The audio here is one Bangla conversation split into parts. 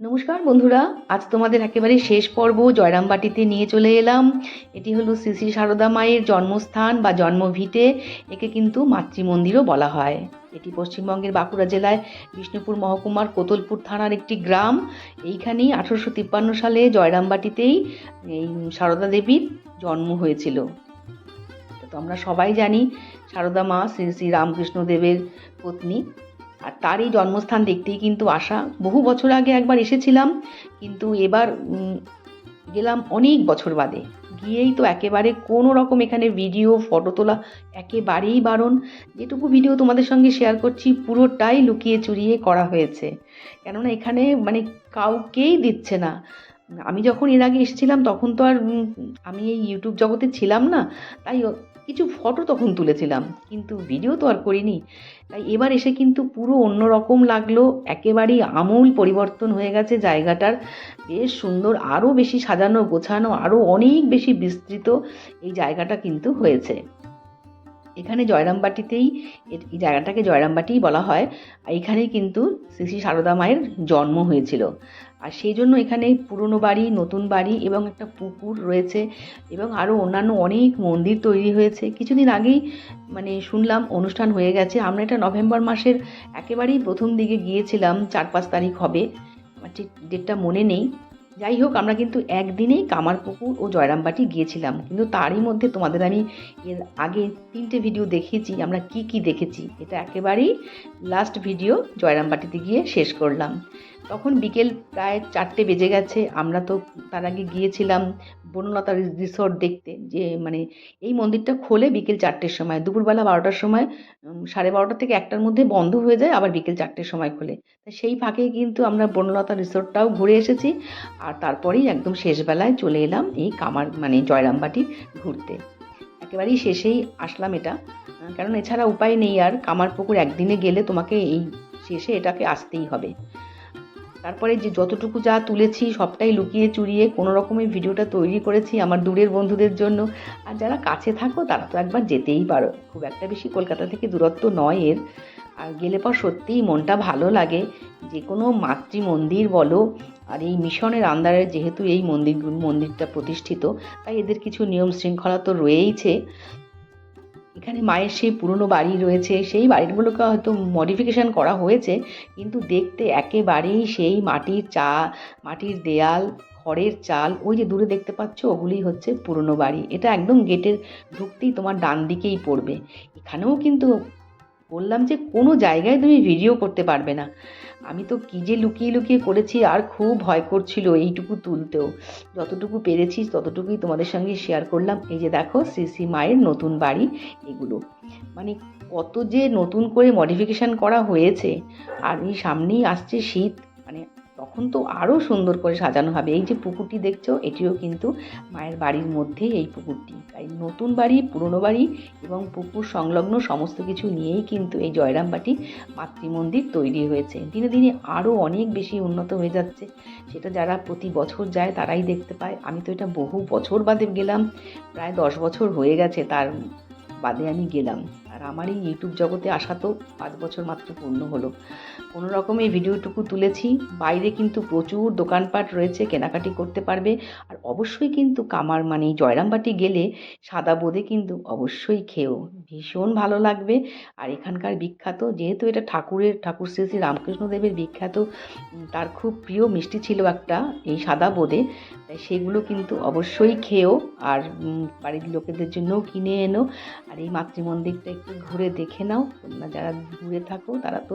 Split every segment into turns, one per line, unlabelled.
নমস্কার বন্ধুরা, আজ তোমাদের একেবারে শেষ পর্ব জয়রামবাটিতে নিয়ে চলে এলাম। এটি হলো শ্রী শ্রী সারদা মায়ের জন্মস্থান বা জন্মভিটে, একে কিন্তু মাতৃমন্দিরও বলা হয়। এটি পশ্চিমবঙ্গের বাঁকুড়া জেলায় বিষ্ণুপুর মহকুমার কোতলপুর থানার একটি গ্রাম। এইখানেই আঠারোশো তিপ্পান্ন সালে জয়রামবাটিতেই এই সারদা দেবীর জন্ম হয়েছিল। তো আমরা সবাই জানি সারদা মা শ্রী শ্রী রামকৃষ্ণ দেবের পত্নী। আর তার এই জন্মস্থান দেখতেই কিন্তু আসা বহু বছর আগে একবার এসেছিলাম, কিন্তু এবার গেলাম অনেক বছর বাদে। গিয়েই তো একেবারে কোনো রকম এখানে ভিডিও ফটো তোলা একেবারেই বারণ। যেটুকু ভিডিও তোমাদের সঙ্গে শেয়ার করছি, পুরোটাই লুকিয়ে চুরিয়ে করা হয়েছে। কেননা এখানে মানে কাউকেই দিচ্ছে না। আমি যখন এর আগে এসেছিলাম, তখন তো আর আমি এই ইউটিউব জগতে ছিলাম না। তাই কিছু ফটো তখন তুলেছিলাম, কিন্তু ভিডিও তো আর করিনি। তাই এবার এসে কিন্তু পুরো অন্যরকম লাগল, একেবারেই আমূল পরিবর্তন হয়ে গেছে জায়গাটার। বেশ সুন্দর, আরও বেশি সাজানো গোছানো, আরও অনেক বেশি বিস্তৃত এই জায়গাটা কিন্তু হয়েছে। এখানে জয়রামবাটিতেই এই জায়গাটাকে জয়রামবাটিই বলা হয়। আর এখানেই কিন্তু শ্রী শ্রী সারদা মায়ের জন্ম হয়েছিল। আর সেই জন্য এখানে পুরনো বাড়ি, নতুন বাড়ি এবং একটা পুকুর রয়েছে এবং আরও অন্যান্য অনেক মন্দির তৈরি হয়েছে। কিছুদিন আগেই মানে শুনলাম অনুষ্ঠান হয়ে গেছে। আমরা এটা নভেম্বর মাসের একেবারেই প্রথম দিকে গিয়েছিলাম, চার পাঁচ তারিখ হবে। আমার ঠিক ডেটটা মনে নেই। যাই হোক, আমরা কিন্তু একদিনেই কামারপুকুর ও জয়রামবাটি গিয়েছিলাম। কিন্তু তারই মধ্যে তোমাদের আমি এর আগে তিনটে ভিডিও দেখিয়েছি, আমরা কি কি দেখেছি, এটা একেবারেই লাস্ট ভিডিও জয়রামবাটিতে গিয়ে শেষ করলাম। তখন বিকেল প্রায় চারটে বেজে গেছে। আমরা তো তার আগে গিয়েছিলাম বনলতা রিসোর্ট দেখতে, যে মানে এই মন্দিরটা খোলে বিকেল চারটের সময়। দুপুরবেলা বারোটার সময় সাড়ে বারোটা থেকে একটার মধ্যে বন্ধ হয়ে যায়, আবার বিকেল চারটের সময় খোলে। সেই ফাঁকেই কিন্তু আমরা বনলতা রিসোর্টটাও ঘুরে এসেছি আর তারপরেই একদম শেষবেলায় চলে এলাম এই কামার মানে জয়রামবাটি ঘুরতে। একেবারেই শেষেই আসলাম এটা। কারণ এছাড়া উপায় নেই আর কামারপুকুর একদিনে গেলে তোমাকে এই শেষে এটাকে আসতেই হবে। তারপরে যে যতটুকু যা তুলেছি সবটাই লুকিয়ে চুরিয়ে কোনো রকমের ভিডিওটা তৈরি করেছি আমার দূরের বন্ধুদের জন্য। আর যারা কাছে থাকো, তারা তো একবার যেতেই পারো। খুব একটা বেশি কলকাতা থেকে দূরত্ব নয় এর। আর গেলে পর সত্যিই মনটা ভালো লাগে। যে কোনো মাতৃ মন্দির বলো, আর এই মিশনের আন্দারে যেহেতু এই মন্দির, মন্দিরটা প্রতিষ্ঠিত, তাই এদের কিছু নিয়ম শৃঙ্খলা তো রয়েইছে। এখানে মায়ের সেই পুরনো বাড়ি রয়েছে, সেই বাড়িগুলোকে হয়তো মডিফিকেশন করা হয়েছে, কিন্তু দেখতে একেবারেই সেই মাটির চা, মাটির দেয়াল, খড়ের চাল, ওই যে দূরে দেখতে পাচ্ছ, ওগুলি হচ্ছে পুরনো বাড়ি। এটা একদম গেটের ঢুকতেই তোমার ডান দিকেই পড়বে। এখানেও কিন্তু বললাম যে কোনো জায়গায় তুমি ভিডিও করতে পারবে না। আমি তো কী যে লুকিয়ে লুকিয়ে করেছি, আর খুব ভয় করছিল এইটুকু তুলতেও। যতটুকু পেরেছি ততটুকুই তোমাদের সঙ্গে শেয়ার করলাম। এই যে দেখো শ্রী মায়ের নতুন বাড়ি এগুলো। মানে কত যে নতুন করে মডিফিকেশান করা হয়েছে, আর এই সামনেই আসছে শীত। মানে তখন তো আরও সুন্দর করে সাজানো হবে। এই যে পুকুরটি দেখছ, এটিও কিন্তু মায়ের বাড়ির মধ্যেই এই পুকুরটি। তাই নতুন বাড়ি, পুরনো বাড়ি এবং পুকুর সংলগ্ন সমস্ত কিছু নিয়েই কিন্তু এই জয়রামবাটি মাতৃমন্দির তৈরি হয়েছে। দিনে দিনে আরও অনেক বেশি উন্নত হয়ে যাচ্ছে। সেটা যারা প্রতি বছর যায় তারাই দেখতে পায়। আমি তো এটা বহু বছর বাদে গেলাম, প্রায় দশ বছর হয়ে গেছে তার বাদে আমি গেলাম। আর আমার এই ইউটিউব জগতে আসা তো পাঁচ বছর মাত্র পূর্ণ হলো। কোনো রকমে ভিডিওটুকু তুলেছি। বাইরে কিন্তু প্রচুর দোকানপাট রয়েছে, কেনাকাটি করতে পারবে। আর অবশ্যই কিন্তু কামার মানে জয়রামবাটি গেলে সাদা বোঁদে কিন্তু অবশ্যই খেও ভীষণ ভালো লাগবে। আর এখানকার বিখ্যাত, যেহেতু এটা ঠাকুরের, ঠাকুর শ্রী শ্রী রামকৃষ্ণদেবের বিখ্যাত তার খুব প্রিয় মিষ্টি ছিল একটা, এই সাদা বোঁদে, তাই সেগুলো কিন্তু অবশ্যই খেও আর বাড়ির লোকেদের জন্যও কিনে এনো। আর এই মাতৃমন্দিরটা একটু ঘুরে দেখে নাও। তোমরা যারা দূরে থাকো, তারা তো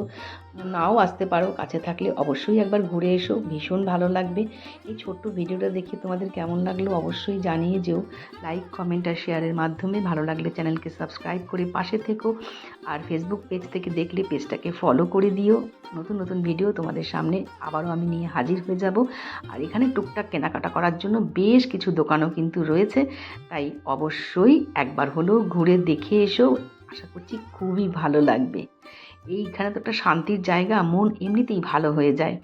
নাও আসতে পারো, কাছে থাকলে অবশ্যই একবার ঘুরে এসো, ভীষণ ভালো লাগবে। এই ছোট্ট ভিডিওটা দেখে তোমাদের কেমন লাগল অবশ্যই জানিয়ে যেও। লাইক কমেন্ট আর শেয়ারের মাধ্যমে ভালো লাগলে চ্যানেলকে সাবস্ক্রাইব করে পাশে থেকো আর ফেসবুক পেজ থেকে দেখলে পেজটাকে ফলো করে দিও। নতুন নতুন ভিডিও তোমাদের সামনে আবারও আমি নিয়ে হাজির হয়ে যাব। আর এখানে টুকটাক কেনাকাটা করার জন্য বেশ কিছু দোকানও কিন্তু রয়েছে। তাই অবশ্যই একবার হলেও ঘুরে দেখে এসো। আশা করছি খুবই ভালো লাগবে। এইখানে তো একটা শান্তির জায়গা, মন এমনিতেই ভালো হয়ে যায়।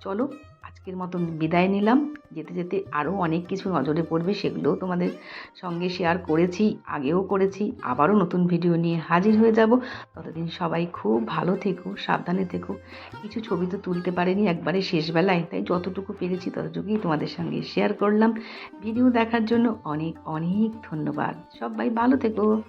চলো, আজকের মতো বিদায় নিলাম। যেতে যেতে আরও অনেক কিছু নজরে পড়বে, সেগুলোও তোমাদের সঙ্গে শেয়ার করেছি, আগেও করেছি, আবারও নতুন ভিডিও নিয়ে হাজির হয়ে যাব। ততদিন সবাই খুব ভালো থেকো, সাবধানে থেকো। কিছু ছবি তো তুলতে পারিনি একবারে শেষবেলায় তাই যতটুকু পেরেছি ততটুকুই তোমাদের সঙ্গে শেয়ার করলাম। ভিডিও দেখার জন্য অনেক অনেক ধন্যবাদ। সবাই ভালো থেকো।